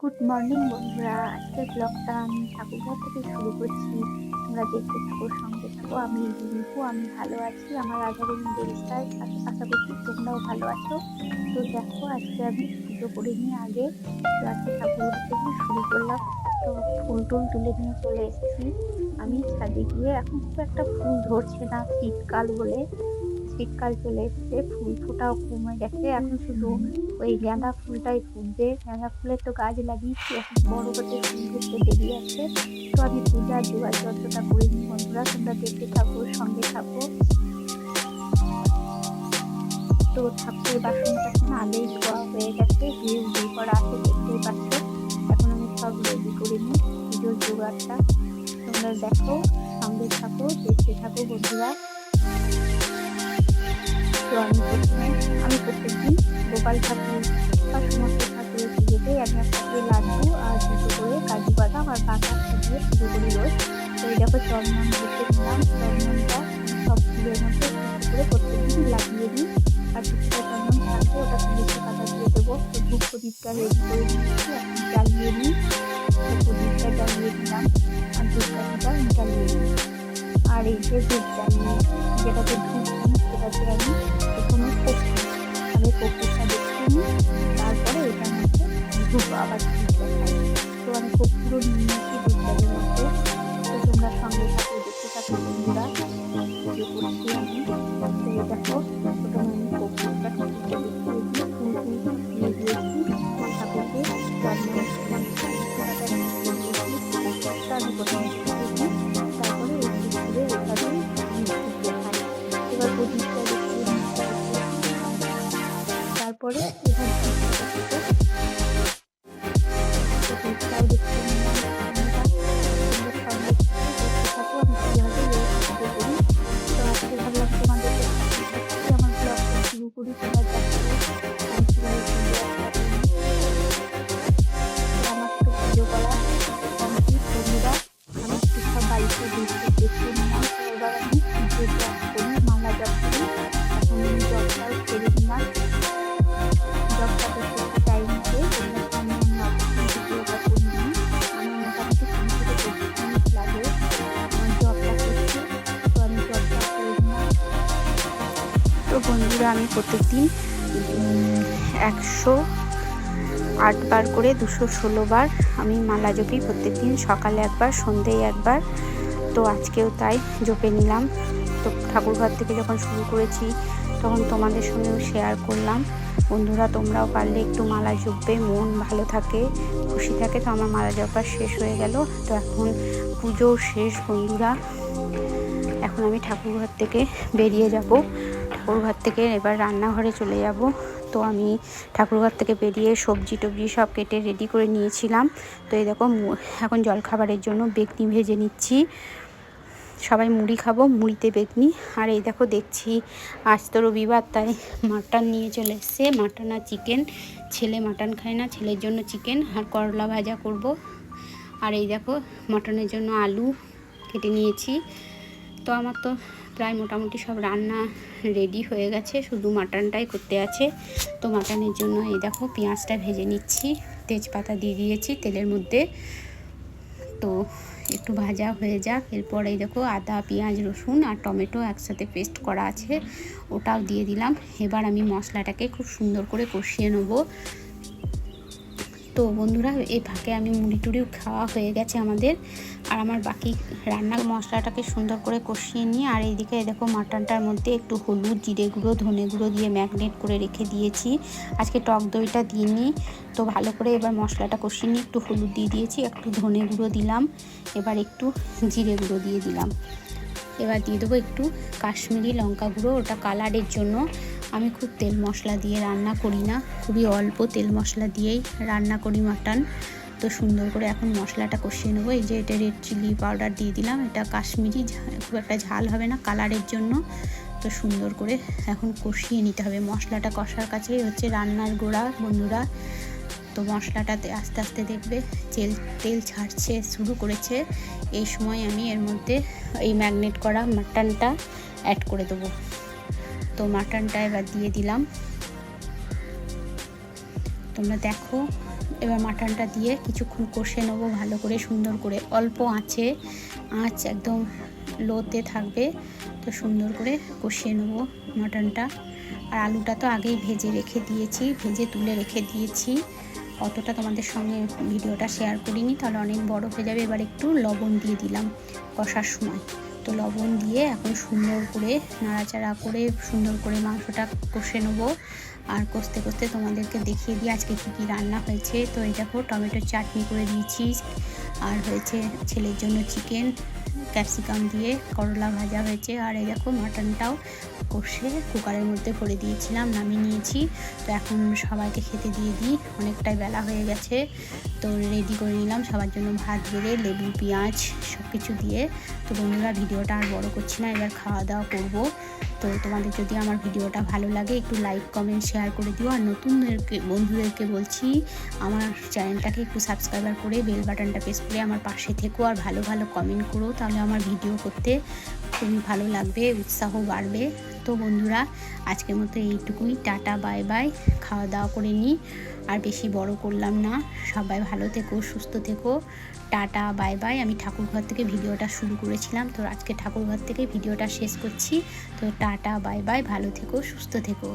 Good morning বন্ধুরা। আজকের ব্লগটা আমি ঠাকুরঘর থেকে শুরু করছি। তোমরা দেখতে থাকো, সঙ্গে থাকো। আমি রিভু আমি ভালো আছি। আমার আধারে বেরিস্তায় আশা করছি তোমরাও ভালো আছো। তো দেখো, আজকে আমি পুজো করে নিয়ে আগে তো আজকে ঠাকুরঘর থেকে শুরু করলাম। তো ফুল টুল তুলে নিয়ে চলে এসেছি। আমি ছাদে গিয়ে এখন খুব একটা ফুল ধরছে না, শীতকাল বলে। শীতকাল চলে এসছে, ফুল ফোটাও কমে গেছে। এখন শুধু ওই গাঁদা ফুলটাই ফুটবে গাঁদা ফুলের তো গাছ লাগিয়েছি, এখন বড় হতে ফুল ধরতে দেরি আছে। তো আমি পূজার জোগাড় যন্ত্রটা করে নিই বন্ধুরা, তোমরা দেখতে থাকো, সঙ্গে থাকো। তো ঠাকুরের বাসনটা এখন আগেই ধোয়া হয়ে গেছে, ধুয়ে উড়িয়ে করা আছে, দেখতেই পাচ্ছ। এখন আমি সব রেডি করে নিই পুজোর জোগাড়টা। তোমরা দেখো, সঙ্গে থাকো, দেখতে থাকো বন্ধুরা। তো আমি প্রথমে আমি প্রত্যেকদিন গোপাল ঠাকুর বা সমস্ত ঠাকুরের পুজোতে আমি একটা করে লাড্ডু আর দুটো করে কাজু বাদাম আর বাদাম সাজিয়ে পুজো করি রোজ। তো এই দেখো চন্দন দেখে নিলাম চন্দনটা সব ফুলের মধ্যে একটু করে প্রত্যেকদিন লাগিয়ে দিই। আর কিছুটা চন্দন থাকবে ওটা পুলিশে পাতা দিয়ে দেবো। তো ধূপ প্রদীপটা রেডি করে দিচ্ছি এখন জ্বালিয়ে নিই। প্রদীপটা জ্বালিয়ে দিলাম আর ধূপটা জ্বালিয়ে নিই আর এই যে ধূপ জ্বালিয়ে যেটাতে ধূপ দিই সেটাতে আমি তো আমি কপুরো নিয়ে নিয়েছি ধূপটাদের মধ্যে তো তোমরা সঙ্গে থাকো দেখতে থাকো বন্ধুরা পুজো করছি আমি তো এই দেখো প্রথমে আমি কপুরটা ঠাকুরকে দেখিয়ে দিই ফুল ফুল দিয়ে দিয়েছি ঠাকুরকে জন্ম আমি প্রথমে তো বন্ধুরা আমি প্রত্যেকদিন একশো আটবার করে দুশো ষোলো বার আমি মালা জপি প্রত্যেকদিন সকালে একবার সন্ধেয় একবার। তো আজকেও তাই জপে নিলাম। তো ঠাকুরঘর থেকে যখন শুরু করেছি, তখন তোমাদের সঙ্গেও শেয়ার করলাম। বন্ধুরা, তোমরাও পারলে একটু মালা জপবে, মন ভালো থাকে, খুশি থাকে। তো আমার মালা জপা শেষ হয়ে গেল। তো এখন পুজো শেষ, বন্ধুরা। এখন আমি ঠাকুরঘর থেকে বেরিয়ে যাব। ঠাকুরঘর থেকে এবার রান্নাঘরে চলে যাব। তো আমি ঠাকুরঘর থেকে বেরিয়ে সবজি টবজি সব কেটে রেডি করে নিয়েছিলাম। তো এই দেখো এখন জলখাবারের জন্য বেগনি ভেজে নিচ্ছি। সবাই মুড়ি খাব, মুড়িতে বেগনি। আর এই দেখো দেখছি আজ তো রবিবার, তাই মাটন নিয়ে চলে এসছে। মাটন আর চিকেন ছেলে মাটন খায় না, ছেলের জন্য চিকেন আর করলা ভাজা করব। আর এই দেখো মাটনের জন্য আলু কেটে নিয়েছি। তো আমার তো প্রায় মোটামুটি সব রান্না রেডি হয়ে গেছে। শুধু মাটনটাই করতে আছে। তো মাটনের জন্য এই দেখো পেঁয়াজটা ভেজে নিচ্ছি। তেজপাতা দিয়ে দিয়েছি তেলের মধ্যে। তো একটু ভাজা হয়ে যাক। এরপরে দেখো আদা, পেঁয়াজ, রসুন আর টমেটো একসাথে পেস্ট করা আছে। ওটাও দিয়ে দিলাম। এবার আমি মশলাটাকে খুব সুন্দর করে কষিয়ে নেব। তো বন্ধুরা, এই ফাঁকে আমি মুড়ি টুড়িও খাওয়া হয়ে গেছে আমাদের। আর আমার বাকি রান্নার মশলাটাকে সুন্দর করে কষিয়ে নিয়ে, আর এইদিকে দেখো মাটনটার মধ্যে একটু হলুদ, জিরে গুঁড়ো, ধনে গুঁড়ো দিয়ে ম্যাগনেট করে রেখে দিয়েছি। আজকে টক দইটা দিয়ে দিইনি, তো ভালো করে এবার মশলাটা কষিয়ে নিয়ে একটু হলুদ দিয়ে দিয়েছি, একটু ধনে গুঁড়ো দিলাম, এবার একটু জিরে গুঁড়ো দিয়ে দিলাম। এবার দিয়ে দেবো একটু কাশ্মীরি লঙ্কা গুঁড়ো, ওটা কালারের জন্য। আমি খুব তেল মশলা দিয়ে রান্না করি না, খুবই অল্প তেল মশলা দিয়েই রান্না করি মাটন। তো সুন্দর করে এখন মশলাটা কষিয়ে নেব। এই যে এটা রেড চিলি পাউডার দিয়ে দিলাম, এটা কাশ্মীরি খুব একটা ঝাল হবে না কালারের জন্য। তো সুন্দর করে এখন কষিয়ে নিতে হবে। মশলাটা কষার কাছেই হচ্ছে রান্নার গোড়া, বন্ধুরা। তো মশলাটাতে আস্তে আস্তে দেখবে তেল তেল ছাড়ছে, শুরু করেছে। এই সময় আমি এর মধ্যে এই ম্যাগনেট করা মাটনটা অ্যাড করে দেবো। তো মাটনটা এবার দিয়ে দিলাম। তোমরা দেখো, এবার মাটনটা দিয়ে কিছুক্ষণ কষে নেব ভালো করে, সুন্দর করে। অল্প আঁচে, আঁচ একদম লোতে থাকবে, তো সুন্দর করে কষিয়ে নেব মাটনটা আর আলুটা তো আগেই ভেজে রেখে দিয়েছি, ভেজে তুলে রেখে দিয়েছি। অতটা তোমাদের সঙ্গে ভিডিওটা শেয়ার করিনি, তাহলে অনেক বড় হয়ে যাবে। এবার একটু লবণ দিয়ে দিলাম কষার সময়। তো লবণ দিয়ে এখন সুন্দর করে নাড়াচাড়া করে, সুন্দর করে মাংসটা কষে নেব। আর কষতে কষতে তোমাদেরকে দেখিয়ে দিই আজকে কী কী রান্না হয়েছে। তো এই দেখো, টমেটোর চাটনি করে দিয়েছি। আর হয়েছে ছেলের জন্য চিকেন, ক্যাপসিকাম দিয়ে করলা ভাজা হয়েছে। আর এই দেখো, মাটনটাও কষে কুকারের মধ্যে ভরে দিয়েছিলাম, নামিয়ে নিয়েছি। তো এখন সবাইকে খেতে দিয়ে দিই, অনেকটাই বেলা হয়ে গেছে। তো রেডি করে নিলাম, সবার জন্য ভাত বেড়ে লেবু, পেঁয়াজ সব কিছু দিয়ে। তো বন্ধুরা, ভিডিওটা আর বড় করছি না, এবার খাওয়া দাওয়া করব। তো তোমাদের যদি আমার ভিডিওটা ভালো লাগে, একটু লাইক কমেন্ট শেয়ার করে দিও। আর নতুনদেরকে, বন্ধুদেরকে বলছি, আমার চ্যানেলটাকে একটু সাবস্ক্রাইবার করে বেল বাটনটা প্রেস করে আমার পাশে থেকো। আর ভালো ভালো কমেন্ট করো, তাহলে আমার ভিডিও করতে খুবই ভালো লাগবে, উৎসাহ বাড়বে। তো বন্ধুরা, আজকের মতো এইটুকুই। Tata, bye bye. খাওয়া দাওয়া করে নিই আর বেশি বড় করলাম না। সবাই ভালো থেকো, সুস্থ থেকো। Tata, bye bye. আমি ঠাকুরঘর থেকে ভিডিওটা শুরু করেছিলাম, তো আজকে ঠাকুরঘর থেকে ভিডিওটা শেষ করছি। তো টাটা, বাই বাই। ভালো থেকো, সুস্থ থেকো।